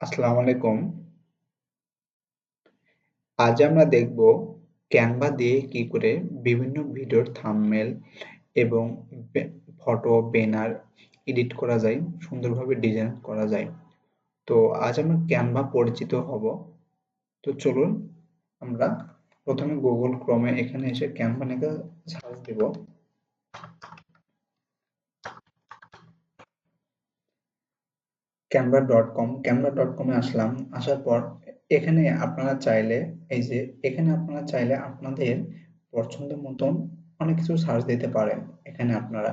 আসসালামু আলাইকুম আজ আমরা দেখব ক্যানভা দিয়ে কি করে বিভিন্ন ভিডিওর থাম্বনেল এবং ফটো ব্যানার এডিট করা যায়, সুন্দরভাবে ডিজাইন করা যায়। তো আজ আমরা ক্যানভা পরিচিত হব। তো চলুন আমরা প্রথমে গুগল ক্রমে এখানে এসে ক্যানভা লেখা সার্চ দেব। Canva dot com Canva dot কমে আসলাম। আসার পর এখানে আপনারা চাইলে, এই যে এখানে আপনারা চাইলে আপনাদের পছন্দ মতন অনেক কিছু সার্চ দিতে পারেন এখানে আপনারা।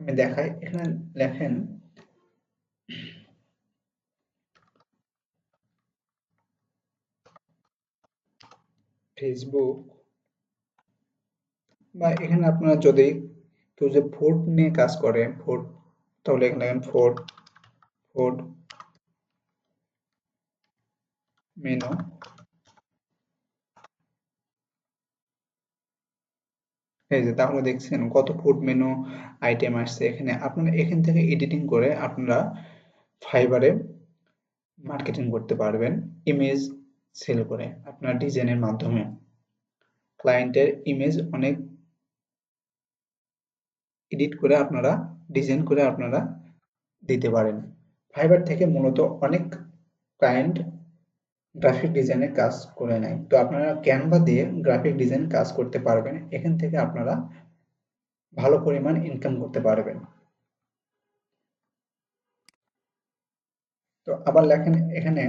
আমি দেখাই, এখানে লেখেন ফেসবুক বা এখানে আপনারা যদি কেউ যে ফুড নিয়ে কাজ করে ফুড তাহলে এখানে ফুড ফুড মেনু। এই যে তাহলে দেখছেন কত ফুড মেনু আইটেম আসছে এখানে। আপনারা এখান থেকে এডিটিং করে আপনারা ফাইবারে মার্কেটিং করতে পারবেন ইমেজ সেল করে আপনার ডিজাইনের মাধ্যমে। ক্লায়েন্টের ইমেজ অনেক এডিট করে আপনারা ডিজাইন করে আপনারা দিতে পারেন। ফাইবার থেকে মূলত অনেক ক্লায়েন্ট গ্রাফিক ডিজাইনে কাজ করে নেয়। তো আপনারা ক্যানভা দিয়ে গ্রাফিক ডিজাইন কাজ করতে পারবেন। এখান থেকে আপনারা ভালো পরিমাণ ইনকাম করতে পারবেন। তো আবার লেখেন এখানে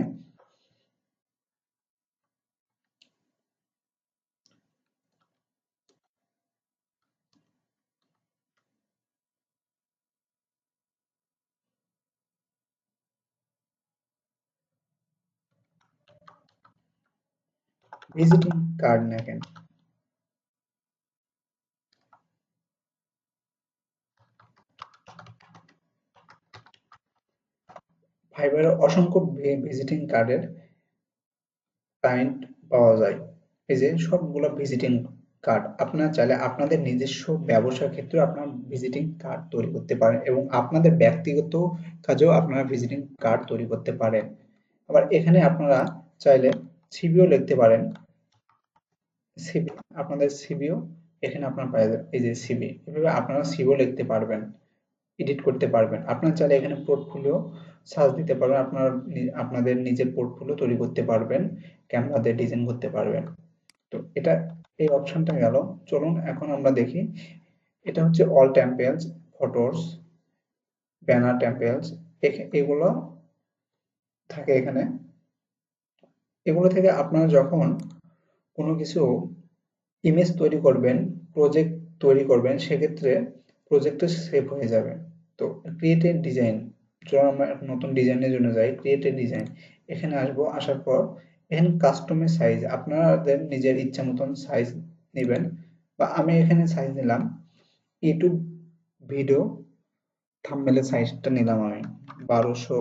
কার্ড নেবেন ফাইবারে অসংখ্য ভিজিটিং কার্ডের ক্লায়েন্ট পাওয়া যায়। এই যে সবগুলো ভিজিটিং কার্ড আপনারা চাইলে আপনাদের নিজস্ব ব্যবসার ক্ষেত্রে আপনার ভিজিটিং কার্ড তৈরি করতে পারেন এবং আপনাদের ব্যক্তিগত কাজেও আপনারা ভিজিটিং কার্ড তৈরি করতে পারেন। আবার এখানে আপনারা চাইলে সিবিও লিখতে পারেন। সিবি আপনাদের সিবিও এখানে আপনার পাওয়া যাবে। এই যে সিবি এভাবে আপনারা সিবিও লিখতে পারবেন এডিট করতে পারবেন। আপনার চাইলে এখানে পোর্টফোলিও সার্চ দিতে পারবেন, আপনার আপনাদের নিজের পোর্টফোলিও তৈরি করতে পারবেন ক্যানভাতে ডিজাইন করতে পারবেন। তো এটা, এই অপশনটা গেল। চলুন এখন আমরা দেখি, এটা হচ্ছে all templates photos banner templates এগুলো থাকে এখানে। এগুলো থেকে আপনারা যখন কোনো কিছু ইমেজ তৈরি করবেন প্রজেক্ট তৈরি করবেন, সেক্ষেত্রে প্রজেক্টটা সেভ হয়ে যাবে। তো ক্রিয়েটেড ডিজাইন চলুন আমরা নতুন ডিজাইনের জন্য যাই। ক্রিয়েটেড ডিজাইন এখানে আসব, আসার পর এখানে কাস্টমের সাইজ আপনাদের নিজের ইচ্ছা মতন সাইজ নেবেন। বা আমি এখানে সাইজ নিলাম ইউটিউব ভিডিও থাম্বনেলের সাইজটা নিলাম আমি, বারোশো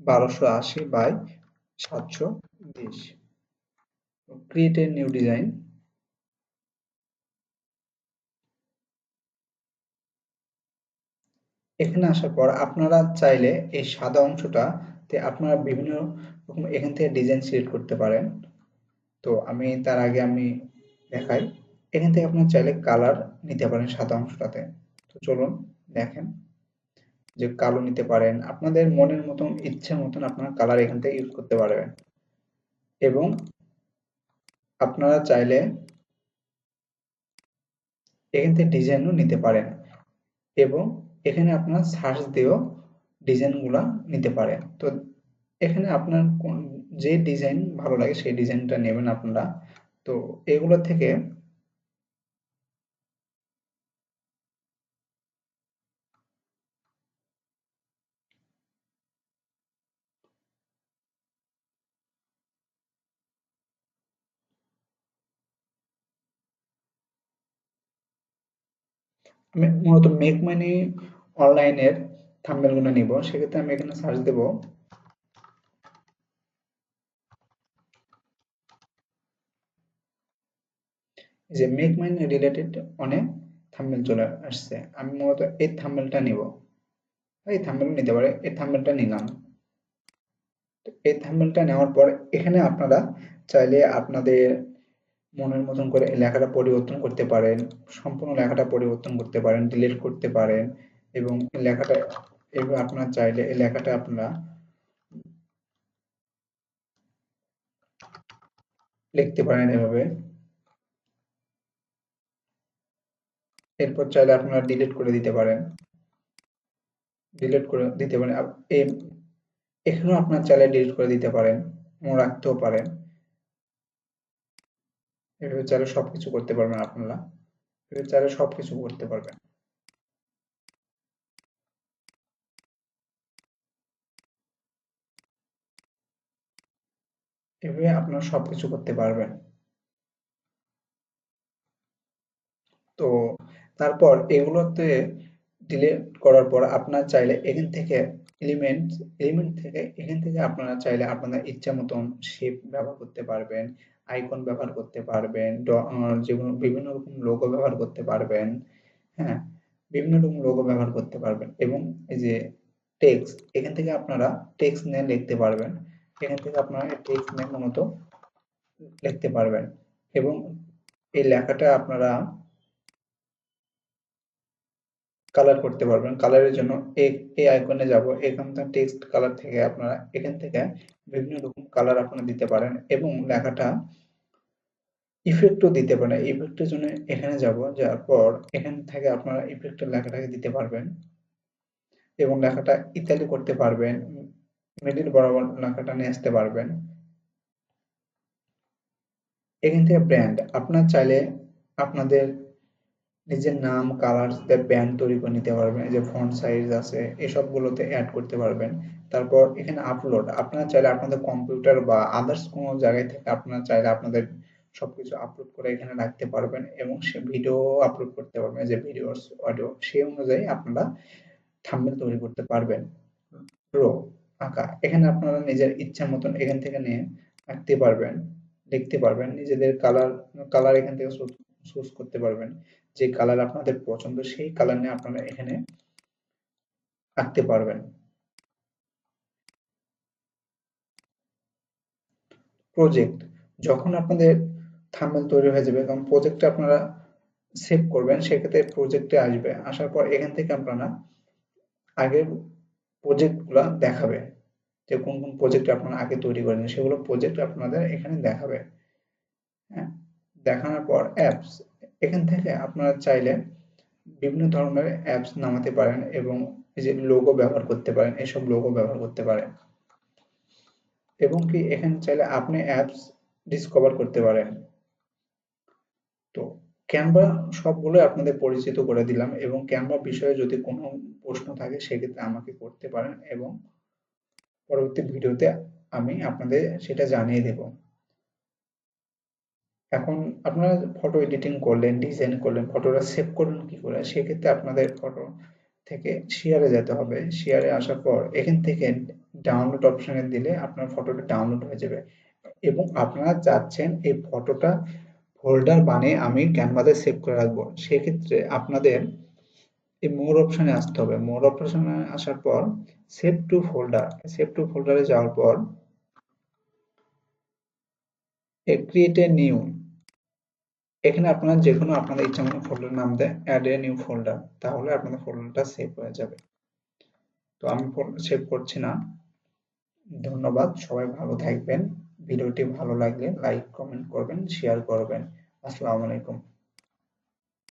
বারোশো আশি বাই সাতশো বিশ। ক্রিয়েট এ নিউ ডিজাইন এখানে আসার পর আপনারা চাইলে এই সাদা অংশটাতে আপনারা বিভিন্ন রকম এখান থেকে ডিজাইন সিলেক্ট করতে পারেন। তো আমি তার আগে আমি দেখাই। এখান থেকে আপনারা চাইলে কালার নিতে পারেন সাদা অংশটাতে। তো চলুন, দেখেন। যে কালো নিতে পারেন, আপনাদের মনের মতন, ইচ্ছা মতন আপনারা কালার এখান থেকে ইউজ করতে পারবেন। এবং আপনারা চাইলে এখান থেকে ডিজাইনও নিতে পারেন এবং এখানে আপনার সার্চ দিয়েও ডিজাইনগুলা নিতে পারেন। তো এখানে আপনার কোন, যে ডিজাইন ভালো লাগে সেই ডিজাইনটা নেবেন আপনারা। তো এগুলো থেকে মূলত মেক মানি অনলাইনের থাম্বনেলগুলো নিব। সেক্ষেত্রে আমি এখানে সার্চ দেব। যে মেক মানি রিলেটেড অনেক থাম্বনেল চলে আসছে। আমি মূলত এই থাম্বনেলটা নিব। এই থাম্বনেল নিতে পারে, এই থাম্বনেলটা নিলাম। এই থাম্বনেলটা নেওয়ার পর এখানে আপনারা চাইলে আপনাদের মনের মতন করে লেখাটা পরিবর্তন করতে পারেন, সম্পূর্ণ লেখাটা পরিবর্তন করতে পারেন ডিলিট করতে পারেন এবং লেখাটা, এবার আপনারা চাইলে এই লেখাটা আপনারা লিখতে পারেন এভাবে। এরপর চাইলে আপনারা ডিলিট করে দিতে পারেন। ডিলিট করে দিতে পারেন। এখানেও আপনার চাইলে ডিলিট করে দিতে পারেন রাখতেও পারেন। এভাবে চাইলে সবকিছু করতে পারবেন আপনারা। এভাবে চাইলে সবকিছু করতে পারবেন। এভাবে আপনারা সবকিছু করতে পারবেন। তো তারপর এগুলোতে ডিলিট করার পর আপনার চাইলে এখান থেকে এলিমেন্ট এলিমেন্ট থেকে এখান থেকে আপনারা চাইলে আপনাদের ইচ্ছা মতন শেপ ব্যবহার করতে পারবেন। আইকন ব্যবহার করতে পারবেন যেগুলো বিভিন্ন রকম লোগো ব্যবহার করতে পারবেন হ্যাঁ? বিভিন্ন রকম লোগো ব্যবহার করতে পারবেন এবং এই যে টেক্সট এখান থেকে আপনারা টেক্সট নিয়ে লিখতে পারবেন। এখান থেকে আপনারা টেক্সট নিয়ে মূলত লিখতে পারবেন এবং এই লেখাটা আপনারা কালার করতে পারবেন। কালারের জন্য এই আইকনে যাব। এখান থেকে টেক্সট কালার থেকে আপনারা এখান থেকে বিভিন্ন রকম কালার আপনারা দিতে পারেন এবং লেখাটা ইফেক্টও দিতে পারেন। ইফেক্টের জন্য এখানে যাব, যাওয়ার পর এখান থেকে আপনারা ইফেক্টের লেখাটাকে দিতে পারবেন এবং লেখাটা ইত্যাদি করতে পারবেন, মিডিল বরাবর লেখাটা নিয়ে আসতে পারবেন। এখান থেকে ব্র্যান্ড আপনার চাইলে আপনাদের নিজের নাম কালার ব্যান্ড তৈরি করে নিতে পারবেন যে ফন্ট সাইজ আছে এসব গুলোতে অ্যাড করতে পারবেন। তারপর এখানে আপলোড আপনারা চাইলে আপনাদের কম্পিউটার বা আদার্স কোনো জায়গায় থেকে আপনারা চাইলে আপনাদের সবকিছু আপলোড করে এখানে রাখতে পারবেন এবং সে ভিডিও আপলোড করতে পারবেন যে ভিডিও অডিও সেই অনুযায়ী আপনারা থাম্বনেল তৈরি করতে পারবেন। ড্র আঁকা, এখানে আপনারা নিজের ইচ্ছা মতন এখান থেকে নিয়ে আঁকতে পারবেন লিখতে পারবেন, নিজেদের কালার কালার এখান থেকে চুজ করতে পারবেন। যে কালার আপনাদের পছন্দ, সেই কালার নিয়ে আপনারা এখানে আঁকতে পারবেন। প্রজেক্ট যখন আপনাদের থাম্বনেল তৈরি হয়ে যাবে, তখন প্রজেক্টে আপনারা সেভ করবেন, সেক্ষেত্রে প্রজেক্টে আসবে। আসার পর এখান থেকে আপনারা আগের প্রজেক্টগুলো দেখাবে, যে কোন কোন প্রজেক্ট আপনারা আগে তৈরি করেন সেগুলো প্রজেক্ট আপনাদের এখানে দেখাবে। হ্যাঁ? দেখানোর পর অ্যাপস এখান থেকে আপনারা চাইলে বিভিন্ন ধরনের অ্যাপস নামাতে পারেন এবং যে লোগো ব্যবহার করতে পারেন, এসব লোগো ব্যবহার করতে পারেন। এবং কি এখানে চাইলে আপনি অ্যাপস ডিসকভার করতে পারেন। তো ক্যানভা সবগুলো আপনাদের পরিচিত করে দিলাম এবং ক্যানভা বিষয়ে যদি কোনো প্রশ্ন থাকে সেক্ষেত্রে আমাকে করতে পারেন এবং পরবর্তী ভিডিওতে আমি আপনাদের সেটা জানিয়ে দেব। এখন আপনারা ফটো এডিটিং করলেন ডিজাইন করলেন ফটোটা সেভ করলেন কি করে? সেক্ষেত্রে আপনাদের ফটো থেকে শেয়ারে যেতে হবে। শেয়ারে আসার পর এখান থেকে ডাউনলোড অপশনে দিলে আপনার ফটোটা ডাউনলোড হয়ে যাবে। এবং আপনারা চাচ্ছেন এই ফটোটা ফোল্ডার বানিয়ে আমি ক্যানভাসে সেভ করে রাখব। সেক্ষেত্রে আপনাদের এই মোর অপশনে আসতে হবে। মোর অপশনে আসার পর save to folder save to ফোল্ডারে যাওয়ার পর ক্রিয়েট এ নিউ এখানে আপনারা যে কোনো আপনাদের ইচ্ছা মতো ফোল্ডার নাম দেয় অ্যাড এ নিউ ফোল্ডার তাহলে আপনাদের ফোল্ডারটা সেভ হয়ে যাবে। তো আমি সেভ করছি না। ধন্যবাদ, সবাই ভালো থাকবেন। ভিডিওটি ভালো লাগলে লাইক কমেন্ট করবেন শেয়ার করবেন। আসসালামু আলাইকুম।